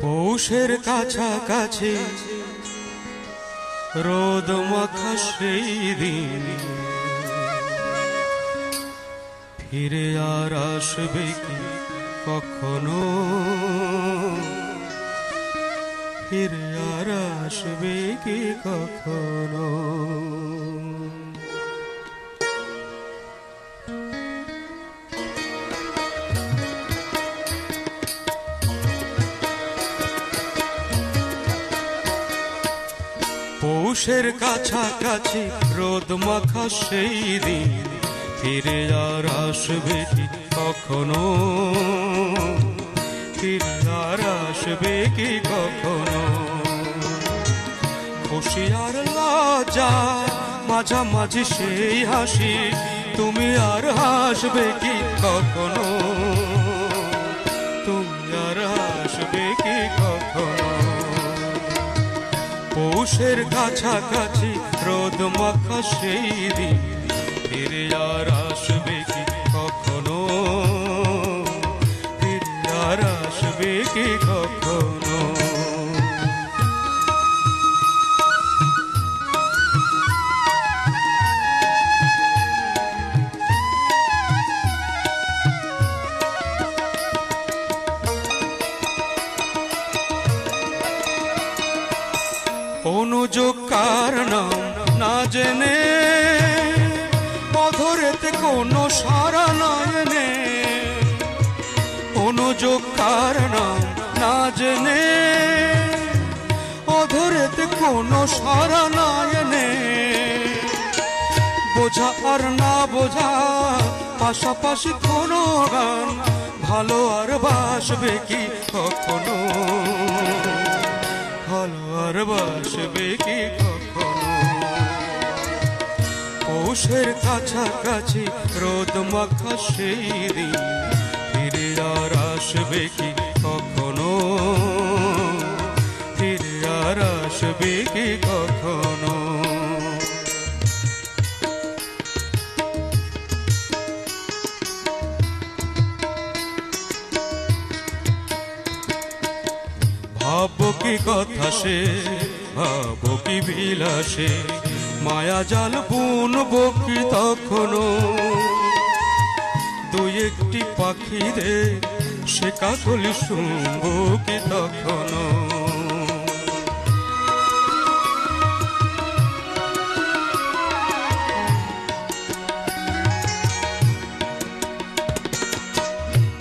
পৌষের কাছাকাছি। রোদ মাখা সেই দিন। ফিরে আর আসবে কি কখনো? ফিরে আর আসবে কি কখনো? পৌষের কাছাকাছি রোদ মাখা সেই দিন। ফিরে আর আসবে কি কখনো? ফিরে আর আসবে কি কখনো? খুশি আর লজ্জা, মাঝামাঝি সেই হাসি, তুমি আর হাসবে কি কখনো? পৌষের কাছাকাছি রোদ মাখা সেই দিন। ফিরে আর অনুযোগ কার নাম না জেনে, অধরেতে কোনো সারা নয়নে। অনুযোগ কার নাম না জেনে, অধরেতে কোনো সারা নয়নে। বোঝা আর না বোঝা, পাশাপাশি কোনো গান, ভালো আর বাসবে কি কখনো? ভালো আর বাসবে কি কখনো? পৌষের কাছাকাছি রোদ মাখা সেই দিন, ফিরে আর আসবে কি কখনো? ফিরে আর আসবে কি কখনো? ভাবো কি কথা সে, ভাবো কি বিলাসে। মায়া জাল বুনবো কি তখনো? দুই একটি পাখিদের সে কাকলি শুনব কি তখনো?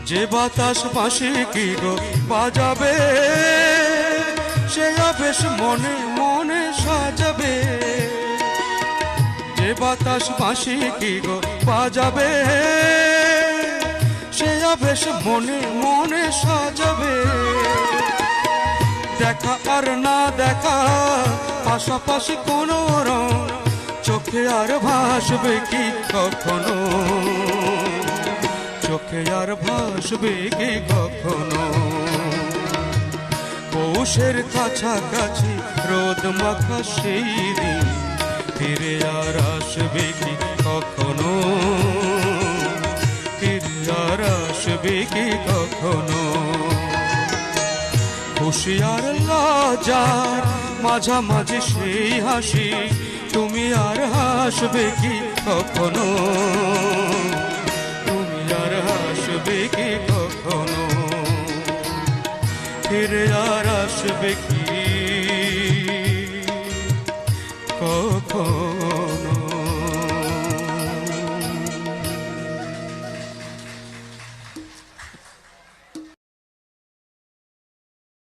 যে বাতাস পাশে কি গো বাজাবে সে আবেশ মনে মনে সাজাবে, যে বাতাস পাশে কি গো বাজাবে? সে আবেশ মনে মনে সাজাবে, দেখা আর না দেখা, পাশাপাশি কোনো রং, চোখে আর ভাসবে কি কখনো? চোখে আর ভাসবে কি কখনো? পৌষের কাছাকাছি রোদ মাখা সেই দিন। ফিরে আর আসবে কি কখনো? ফিরে আর আসবে কি কখনো? খুশি আর লজার মাঝামাঝি সেই হাসি, তুমি আর হাসবে কি কখনো? তুমি আর হাসবে কি কখনো? ফিরে আর আসবে কি